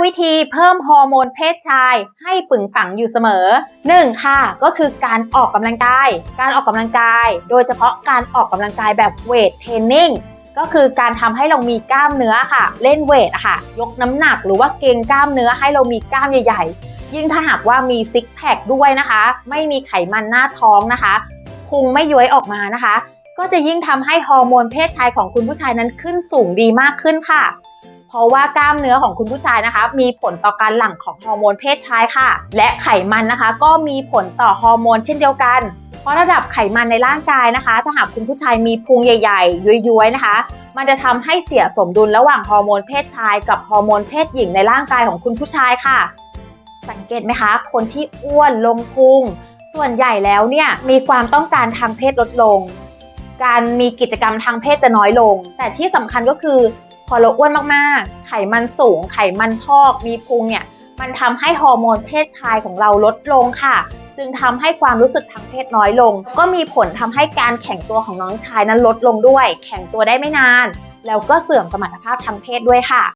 9 วิธีเพิ่มฮอร์โมนเพศชาย ให้ปึงปังอยู่เสมอ 1. ค่ะ ก็คือการออกกำลังกาย การออกกำลังกาย โดยเฉพาะการออกกำลังกายแบบเวทเทรนนิ่งก็คือการทำให้เรามีกล้ามเนื้อค่ะ เล่นเวทอะค่ะ ยกน้ำหนักหรือว่าเกงกล้ามเนื้อให้เรามีกล้ามใหญ่ๆ ยิ่งถ้าหากว่ามีซิกแพคด้วยนะคะ ไม่มีไขมันหน้าท้องนะคะพุงไม่ย้วยออกมานะคะ ก็จะยิ่งทำให้ฮอร์โมนเพศชายของคุณผู้ชายนั้นขึ้นสูงดีมากขึ้นค่ะ เพราะว่ากล้ามเนื้อของคุณผู้ชายนะคะ มีผลต่อการหลั่งของฮอร์โมนเพศชายค่ะ และไขมันนะคะ ก็มีผลต่อฮอร์โมนเช่นเดียวกัน เพราะระดับไขมันในร่างกายนะคะ ถ้าหากคุณผู้ชายมีพุงใหญ่ๆ ย้วยๆนะคะ มันจะทำให้เสียสมดุลระหว่างฮอร์โมนเพศชาย กับฮอร์โมนเพศหญิงในร่างกายของคุณผู้ชายค่ะ สังเกตไหมคะ คนที่อ้วนลงพุงส่วนใหญ่แล้วเนี่ยมีความต้องการทางเพศลดลง การมีกิจกรรมทางเพศจะน้อยลง แต่ที่สำคัญก็คือ พอเราอ้วนมากๆ ไขมันสูง ไขมันพอก มีพุงเนี่ย มันทำให้ฮอร์โมนเพศชายของเราลดลงค่ะ จึงทำให้ความรู้สึกทางเพศน้อยลง ก็มีผลทำให้การแข่งตัวของน้องชายนั้นลดลงด้วย แข่งตัวได้ไม่นาน แล้วก็เสื่อมสมรรถภาพทางเพศด้วยค่ะ